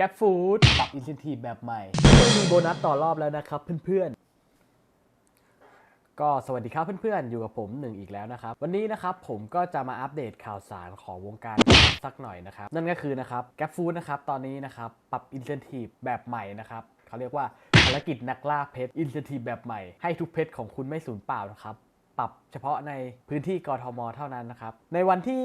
g a ปฟู้ดปรับ Incentive แบบใหม่ มีโบนัสต่อรอบแล้วนะครับเพื่อนๆ ก็สวัสดีครับเพื่อนๆ อยู่กับผมหนึ่งอีกแล้วนะครับ วันนี้นะครับผมก็จะมาอัปเดตข่าวสารของวงการสักหน่อยนะครับ นั่นก็คือนะครับ g a ปฟู้ดนะครับตอนนี้นะครับปรับ Incentive แบบใหม่นะครับเขาเรียกว่าภารกิจนักล่าเพชร Incentive แบบใหม่ ให้ทุกเพชรของคุณไม่สูญเปล่านะครับ ปรับเฉพาะในพื้นที่กรทม เท่านั้นนะครับ ในวันที่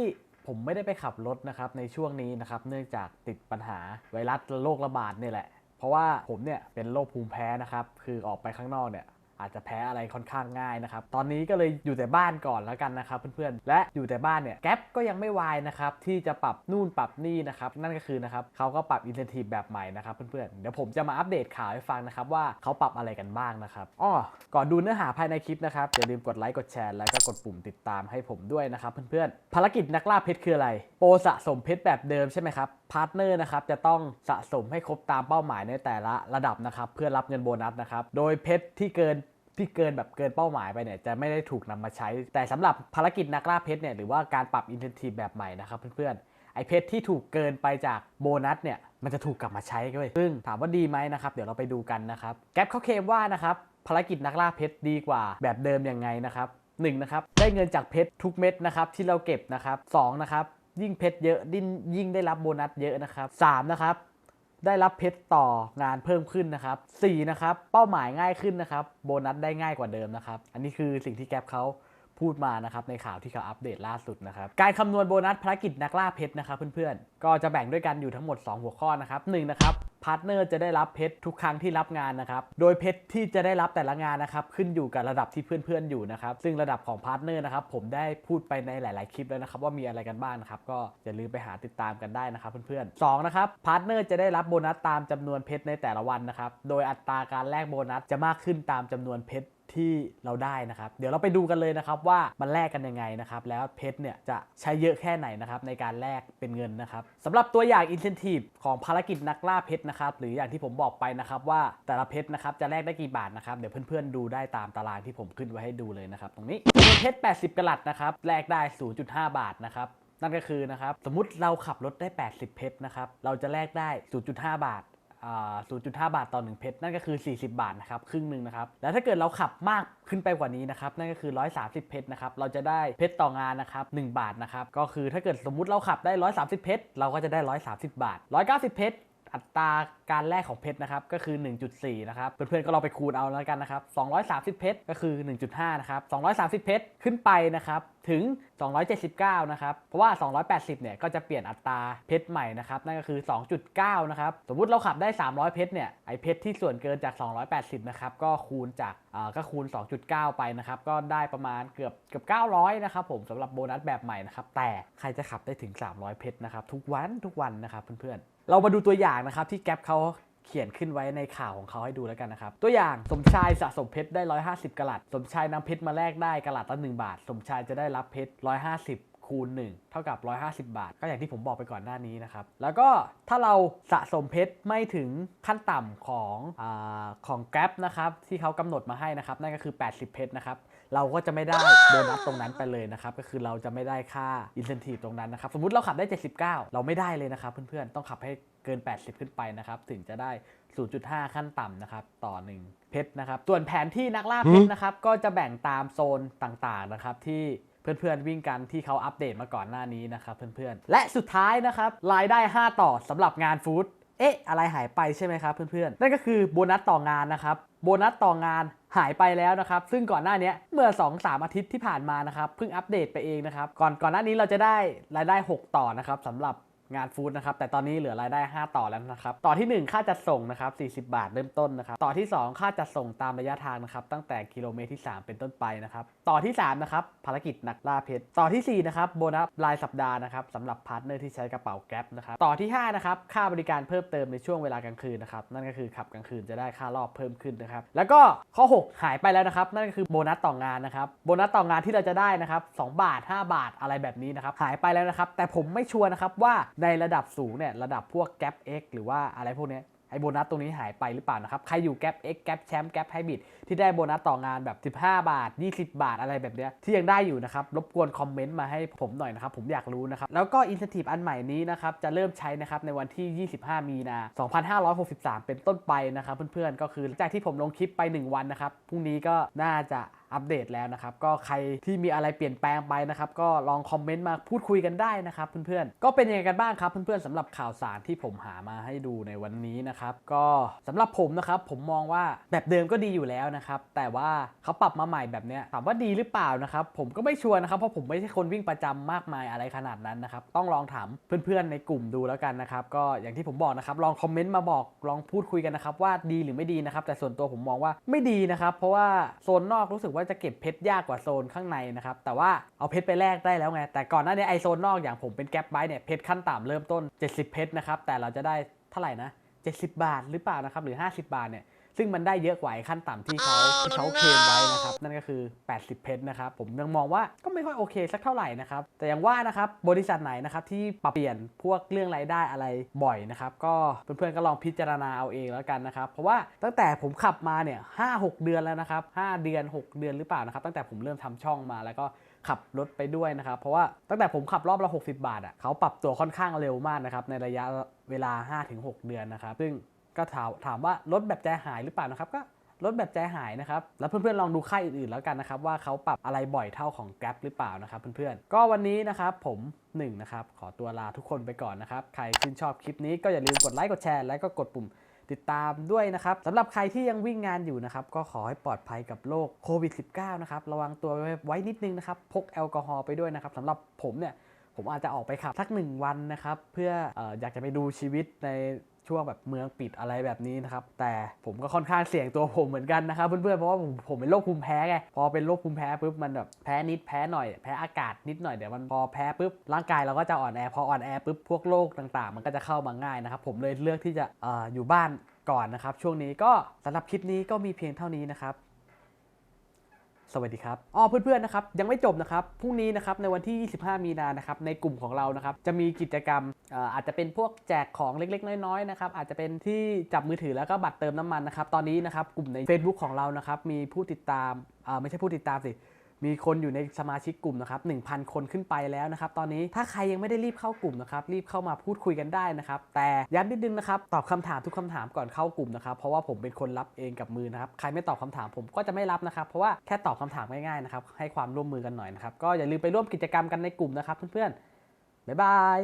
ผมไม่ได้ไปขับรถนะครับในช่วงนี้นะครับเนื่องจากติดปัญหาไวรัสโรคระบาดเนี่ยแหละ เพราะว่าผมเนี่ยเป็นโรคภูมิแพ้นะครับคือออกไปข้างนอกเนี่ย อาจจะแพ้อะไรค่อนข้างง่ายนะครับ ตอนนี้ก็เลยอยู่แต่บ้านก่อนแล้วกันนะครับเพื่อนๆ และอยู่แต่บ้านเนี่ยแก๊ปก็ยังไม่วายนะครับที่จะปรับนู่นปรับนี่นะครับนั่นก็คือนะครับเขาก็ปรับอินเซนティブแบบใหม่นะครับเพื่อนๆ เดี๋ยวผมจะมาอัปเดตข่าวให้ฟังนะครับว่าเขาปรับอะไรกันบ้างนะครับอ้อก่อนดูเนื้อหาภายในคลิปนะครับอย่าลืมกดไลค์กดแชร์แล้วก็กดปุ่มติดตามให้ผมด้วยนะครับเพื่อนๆ ภารกิจนักล่าเพชรคืออะไร โปรสะสมเพชรแบบเดิมใช่ไหมครับพาร์ทเนอร์นะครับจะต้องสะสมให้ครบตามเป้าหมายในแต่ละระดับนะครับเพื่อรับเงินโบนัสนะครับโดยเพชรที่เกิน ที่เกินแบบเกินเป้าหมายไปเนี่ยจะไม่ได้ถูกนำมาใช้ แต่สำหรับภารกิจนักล่าเพชรเนี่ยหรือว่าการปรับอินเทนทีฟแบบใหม่นะครับเพื่อนๆไอเพชรที่ถูกเกินไปจากโบนัสเนี่ยมันจะถูกกลับมาใช้ด้วยซึ่งถามว่าดีไหมนะครับเดี๋ยวเราไปดูกันนะครับแก๊ปเขาเคลมว่านะครับภารกิจนักล่าเพชรดีกว่าแบบเดิมยังไงนะครับหนึ่งนะครับได้เงินจากเพชรทุกเม็ดนะครับที่เราเก็บนะครับสองนะครับยิ่งเพชรเยอะยิ่งยิ่งได้รับโบนัสเยอะนะครับสามนะครับ ได้รับเพชรต่องานเพิ่มขึ้นนะครับ4นะครับเป้าหมายง่ายขึ้นนะครับโบนัสได้ง่ายกว่าเดิมนะครับอันนี้คือสิ่งที่แก๊ปเขา พูดมานะครับในข่าวที่เขาอัปเดตล่าสุดนะครับ การคำนวณโบนัสภารกิจนักล่าเพชรนะครับเพื่อนๆ ก็จะแบ่งด้วยกันอยู่ทั้งหมด 2 หัวข้อนะครับหนึ่งนะครับพาร์ทเนอร์จะได้รับเพชรทุกครั้งที่รับงานนะครับ โดยเพชรที่จะได้รับแต่ละงานนะครับขึ้นอยู่กับระดับที่เพื่อนๆอยู่นะครับ ซึ่งระดับของพาร์ทเนอร์นะครับผมได้พูดไปในหลาย ๆ คลิปแล้วนะครับว่ามีอะไรกันบ้างนะครับ ก็อย่าลืมไปหาติดตามกันได้นะครับเพื่อนๆสองนะครับพาร์ทเนอร์จะได้รับโบนัสตามจำนวนเพชรในแต่ละวันนะครับ โดยอัตราการแลกโบนัสจะมากขึ้นตามจำนวนเพชร ที่เราได้นะครับ เดี๋ยวเราไปดูกันเลยนะครับว่ามันแลกกันยังไงนะครับ แล้วเพชรเนี่ยจะใช้เยอะแค่ไหนนะครับในการแลกเป็นเงินนะครับสำหรับตัวอย่าง incentive ของภารกิจนักล่าเพชรนะครับ หรืออย่างที่ผมบอกไปนะครับว่าแต่ละเพชรนะครับจะแลกได้กี่บาทนะครับ เดี๋ยวเพื่อนๆดูได้ตามตารางที่ผมขึ้นไว้ให้ดูเลยนะครับ ตรงนี้เพชร 80กะลัดนะครับแลกได้ 0.5 บาทนะครับนั่นก็คือนะครับสมมติเราขับรถได้ 80 เพชรนะครับเราจะแลกได้ 0.5 บาท 0.5 บาทต่อ 1 เพชรนั่นก็คือ 40 บาทนะครับครึ่งหนึ่งนะครับแล้วถ้าเกิดเราขับมากขึ้นไปกว่านี้นะครับนั่นก็คือ 130 เพชรนะครับเราจะได้เพชรต่องานนะครับ1บาทนะครับก็คือถ้าเกิดสมมุติเราขับได้ 130 เพชรเราก็จะได้ 130 บาท 190 เพชรอัตราการแลกของเพชรนะครับก็คือ 1.4 นะครับ เพื่อนๆก็ลองไปคูณเอาแล้วกันนะครับ 230 เพชรก็คือ 1.5 นะครับ 230 เพชรขึ้นไปนะครับถึง 279 นะครับ เพราะว่า 280 เนี่ย ก็จะเปลี่ยนอัตราเพชรใหม่นะครับ นั่นก็คือ 2.9 นะครับ สมมุติเราขับได้ 300 เพชร เนี่ย ไอเพชรที่ส่วนเกินจาก 280 นะครับ ก็คูณจากอ่าก็คูณ 2.9 ไปนะครับ ก็ได้ประมาณเกือบเกือบ 900 นะครับผมสำหรับโบนัสแบบใหม่นะครับ แต่ใครจะขับได้ถึง 300 เพชรนะครับ ทุกวัน ทุกวันนะครับเพื่อนๆ เรามาดูตัวอย่างนะครับที่แก๊ปเขา เขียนขึ้นไว้ในข่าวของเขาให้ดูแล้วกันนะครับ ตัวอย่างสมชายสะสมเพชรได้ 150กะลัด สมชายนำเพชรมาแลกได้กะลัดละ1บาท สมชายจะได้รับเพชร 150คูณ1เท่ากับ 150 บาท ก็อย่างที่ผมบอกไปก่อนหน้านี้นะครับ แล้วก็ถ้าเราสะสมเพชรไม่ถึงขั้นต่ำของอของแกร็บนะครับ ที่เขากำหนดมาให้นะครับ นั่นก็คือ 80 เพชรนะครับ เราก็จะไม่ได้โบนัสตรงนั้นไปเลยนะครับ ก็คือเราจะไม่ได้ค่าอินเซนティブตรงนั้นนะครับ สมมุติเราขับได้ 79 เราไม่ได้เลยนะครับ เพื่อนๆ ต้องขับให้เกิน 80 ขึ้นไปนะครับ ถึงจะได้ 0.5 ขั้นต่ำนะครับ ต่อ 1 เพชรนะครับ ส่วนแผนที่นักล่าเพชรนะครับ ก็จะแบ่งตามโซนต่างๆนะครับ ที่เพื่อนๆวิ่งกันที่เขาอัปเดตมาก่อนหน้านี้นะครับ เพื่อนๆ และสุดท้ายนะครับรายได้ 5 ต่อสำหรับงานฟู้ด เอ๊ะ อะไรหายไปใช่ไหมครับเพื่อนๆ นั่นก็คือโบนัสต่องานนะครับ โบนัสต่องานหายไปแล้วนะครับ ซึ่งก่อนหน้านี้เมื่อ 2-3อาทิตย์ที่ผ่านมานะครับเพิ่งอัปเดตไปเองนะครับก่อนก่อนหน้านี้เราจะได้รายได้ 6 ต่อนะครับสำหรับ งานฟู้ดนะครับ แต่ตอนนี้เหลือรายได้ 5 ต่อแล้วนะครับ ต่อที่ 1 ค่าจัดส่งนะครับ 40 บาทเริ่มต้นนะครับ ต่อที่ 2 ค่าจัดส่งตามระยะทางนะครับ ตั้งแต่กิโลเมตรที่ 3 เป็นต้นไปนะครับ ต่อที่ 3 นะครับ ภารกิจนักล่าเพชร ต่อทีสี่ 4 นะครับ โบนัสรายสัปดาห์นะครับสำหรับพาร์ทเนอร์ที่ใช้กระเป๋าแก๊ปนะครับ ต่อที่ 5 นะครับ ค่าบริการเพิ่มเติมในช่วงเวลากลางคืนนะครับ นั่นก็คือขับกลางคืนจะได้ค่ารอบเพิ่มขึ้นนะครับ แล้วก็ข้อ 6 หายไปแล้วนะครับ นั่นก็คือโบนัสต่องานนะครับ โบนัสต่องานที่เราจะได้นะครับ2บาท 5 บาทอะไรแบบนี้นะครับ หายไปแล้วนะครับ แต่ผมไม่ชัวร์นะครับว่าในระดับสูงเนี่ยระดับพวก Gap X หรือว่าอะไรพวกนี้ไอ้โบนัสตรงนี้หายไปหรือเปล่านะครับ ใครอยู่แก๊ป X แก๊ปแชมป์แก๊ปไฮบิดที่ได้โบนัสต่องานแบบ 15 บาท 20 บาทอะไรแบบเนี้ยที่ยังได้อยู่นะครับ รบกวนคอมเมนต์มาให้ผมหน่อยนะครับ ผมอยากรู้นะครับ แล้วก็อินเ n น i v e อันใหม่นี้นะครับ จะเริ่มใช้นะครับในวันที่ 25 มีนา2563 เป็นต้นไปนะครับเพื่อนๆก็คือหลังจากที่ผมลงคลิปไป 1 วันนะครับพรุ่งนี้ก็น่าจะ อัปเดตแล้วนะครับ ก็ใครที่มีอะไรเปลี่ยนแปลงไปนะครับ ก็ลองคอมเมนต์มาพูดคุยกันได้นะครับเพื่อนๆ ก็เป็นยังไงกันบ้างครับ เพื่อนๆสำหรับข่าวสารที่ผมหามาให้ดูในวันนี้นะครับ ก็สำหรับผมนะครับผมมองว่าแบบเดิมก็ดีอยู่แล้วนะครับ แต่ว่าเขาปรับมาใหม่แบบเนี้ยถามว่าดีหรือเปล่านะครับ ผมก็ไม่ชัวร์นะครับเพราะผมไม่ใช่คนวิ่งประจำมากมายอะไรขนาดนั้นนะครับ ต้องลองถามเพื่อนๆในกลุ่มดูแล้วกันนะครับ ก็อย่างที่ผมบอกนะครับ ลองคอมเมนต์มาบอกลองพูดคุยกันนะครับว่าดีหรือไม่ดีนะครับ แต่ส่วนตัวผมมองว่าไม่ดีนะครับ เพราะว่าโซนนอกรู้สึกว่าจะเก็บเพชรยากกว่าโซนข้างในนะครับ แต่ว่าเอาเพชรไปแลกได้แล้วไง แต่ก่อนหน้านี้ไอโซนนอกอย่างผมเป็นแก๊ปไบเนี่ยเพชรขั้นต่ำเริ่มต้น 70 เพชรนะครับ แต่เราจะได้เท่าไหร่นะ 70 บาทหรือเปล่านะครับ หรือ 50 บาทเนี่ย ซึ่งมันได้เยอะกว่าไอ้ขั้นต่ำที่เขาที่เขาเคลมไว้นะครับ นั่นก็คือ 80 เพชรนะครับ ผมยังมองว่าก็ไม่ค่อยโอเคสักเท่าไหร่นะครับ แต่อย่างว่านะครับ บริษัทไหนนะครับที่ปรับเปลี่ยนพวกเรื่องรายได้อะไรบ่อยนะครับ ก็เพื่อนๆก็ลองพิจารณาเอาเองแล้วกันนะครับ เพราะว่าตั้งแต่ผมขับมาเนี่ยห้าหกเดือนแล้วนะครับ5เดือน 6 เดือนหรือเปล่านะครับ ตั้งแต่ผมเริ่มทำช่องมาแล้วก็ ขับรถไปด้วยนะครับ เพราะว่าตั้งแต่ผมขับรอบละ 60 บาทอะเขาปรับตัวค่อนข้างเร็วมากนะครับในระยะเวลา 5-6 เดือนนะครับ ซึ่งก็ถามถามว่าลดแบบใจหายหรือเปล่านะครับก็ลดแบบใจหายนะครับ แล้วเพื่อนๆลองดูค่ายอื่นๆแล้วกันนะครับ ว่าเขาปรับอะไรบ่อยเท่าของ Grab หรือเปล่านะครับเพื่อนๆ ก็วันนี้นะครับผมหนึ่งนะครับขอตัวลาทุกคนไปก่อนนะครับ ใครชื่นชอบคลิปนี้ก็อย่าลืมกดไลค์กดแชร์ แล้วก็กดปุ่ม ติดตามด้วยนะครับสำหรับใครที่ยังวิ่งงานอยู่นะครับ ก็ขอให้ปลอดภัยกับโรคโควิด -19 นะครับ ระวังตัวไว้นิดนึงนะครับ พกแอลกอฮอล์ไปด้วยนะครับสำหรับผมเนี่ยผมอาจจะออกไปขับสักหนึ่งวันนะครับ เพื่ออออยากจะไปดูชีวิตใน ช่วงแบบเมืองปิดอะไรแบบนี้นะครับ แต่ผมก็ค่อนข้างเสี่ยงตัวผมเหมือนกันนะครับ เพื่อนๆ เพราะว่าผมผมเป็นโรคภูมิแพ้ไง พอเป็นโรคภูมิแพ้ปุ๊บมันแบบแพ้นิดแพ้หน่อย แพ้อากาศนิดหน่อยเดี๋ยวมันพอแพ้ปุ๊บร่างกายเราก็จะอ่อนแอ พออ่อนแอปุ๊บพวกโรคต่างๆ มันก็จะเข้ามาง่ายนะครับ ผมเลยเลือกที่จะอออยู่บ้านก่อนนะครับ ช่วงนี้ก็สำหรับคลิปนี้ก็มีเพียงเท่านี้นะครับ สวัสดีครับอ๋อเพื่อนๆนะครับยังไม่จบนะครับพรุ่งนี้นะครับในวันที่ 25 มีนานะครับในกลุ่มของเรานะครับจะมีกิจกรรมเอ่อาจจะเป็นพวกแจกของเล็กๆ น้อยๆนะครับอาจจะเป็นที่จับมือถือแล้วก็บัตรเติมน้ำมันนะครับตอนนี้นะครับกลุ่มใน Facebook ของเรานะครับมีผู้ติดตามไม่ใช่ผู้ติดตามสิ มีคนอยู่ในสมาชิกกลุ่มนะครับ1,000 คนขึ้นไปแล้วนะครับตอนนี้ถ้าใครยังไม่ได้รีบเข้ากลุ่มนะครับรีบเข้ามาพูดคุยกันได้นะครับแต่ย้ำนิดนึงนะครับตอบคำถามทุกคำถามก่อนเข้ากลุ่มนะครับเพราะว่าผมเป็นคนรับเองกับมือนะครับใครไม่ตอบคำถามผมก็จะไม่รับนะครับเพราะว่าแค่ตอบคำถามง่ายๆนะครับให้ความร่วมมือกันหน่อยนะครับก็อย่าลืมไปร่วมกิจกรรมกันในกลุ่มนะครับเพื่อนๆบ๊ายบาย